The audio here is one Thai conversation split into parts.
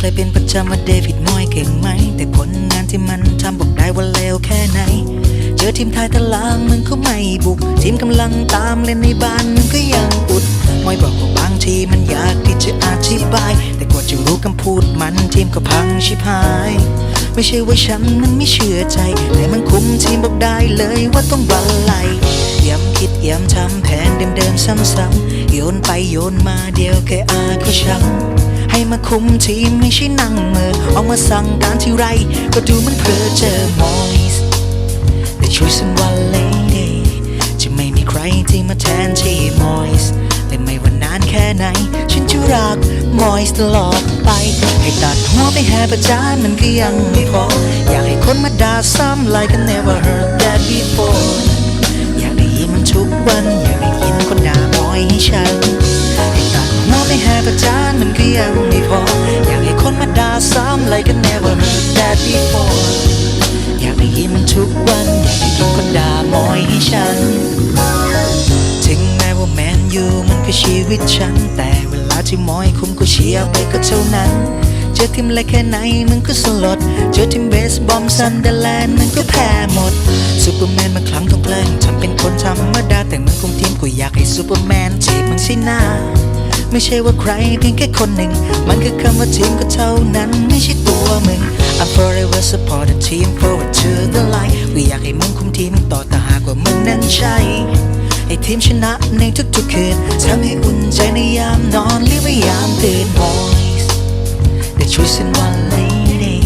ใครเป็นประจำว่าเดวิดมอยเก่งไหม แต่ผลงานที่มันทำบอกได้ว่าเลวแค่ไหน เจอทีมไทยตะลางมึงก็ไม่บุก ทีมกำลังตามเล่นในบ้านมึงก็ยังอุดมอยบอกว่าบางทีมันอยากที่จะอธิบาย แต่กว่าจะรู้คำพูดมันทีมก็พังชิบหาย ไม่ใช่ว่าฉันนั้นไม่เชื่อใจ แต่มันคุมทีมบอกได้เลยว่าต้องบันไลย้ำคิดย้ำทำ เดิมซ้ำๆโยนไปโยนมาเดียวแกอาก็ช้ำให้มาคุมทีมไม่ใช่นั่งเมือออกมาสั่งการที่ไร ก็ดูมันเพลอเจอมอยส์แต่ช่วยสันวันเลยดีจะไม่มีใครที่มาแทนที่มอยส์และไม่ว่านานแค่ไหน ฉันจะรักมอยส์ตลอดไป ให้ตัดหัวไปแห่ประจานมันก็ยังไม่พอ อยากให้คนมาด่าซ้ำ like I never heard that before หัวไปแห่ประจานมันก็ยังไม่พอ อยากให้คนมาด่าซ้ำ like I never heard that before อยากได้ยินมันทุกวัน อยากได้ยินคนด่ามอยให้ฉัน ถึงแม้ว่าแมนยูมันคือชีวิตฉัน แต่เวลาที่มอยคุ้มก็เชียร์ไปก็เท่านั้น เจอทีมเล็กแค่ไหนมันก็สลด เจอทีมเบสบอมซันเดอร์แลนด์มันก็แพ้หมดซูเปอร์แมนมันครั้งต้องแกล้งทำเป็นคนธรรมดาแต่มันคุมทีมก็อยากให้ซูเปอร์แมนจีบมันสินะ ไม่ใช่ว่าใครเพียงแค่คนหนึ่ง มันคือคำว่าทีมก็เท่านั้นไม่ใช่ตัวมึง I'm forever support the team forward to the line กูอยากให้มึงคุมทีมต่อแต่หากว่ามึงนั้นใช่ให้ทีมชนะในทุกๆคืนทำให้อุ่นใจในยามนอนหรือว่ายามตื่น Boys The chosen one lady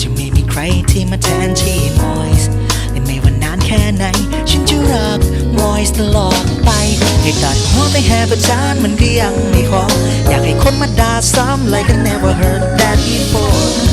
จะไม่มีใครที่มาแทนที่ Boys และไม่ว่านานแค่ไหน ฉันจะรัก Boys ตลอด นิดหน่อยพไม่แห่ประจานมันก็ยังไม่พอ อยากให้คนมาด่าซ้ำยกันแน่ว่า hurt that before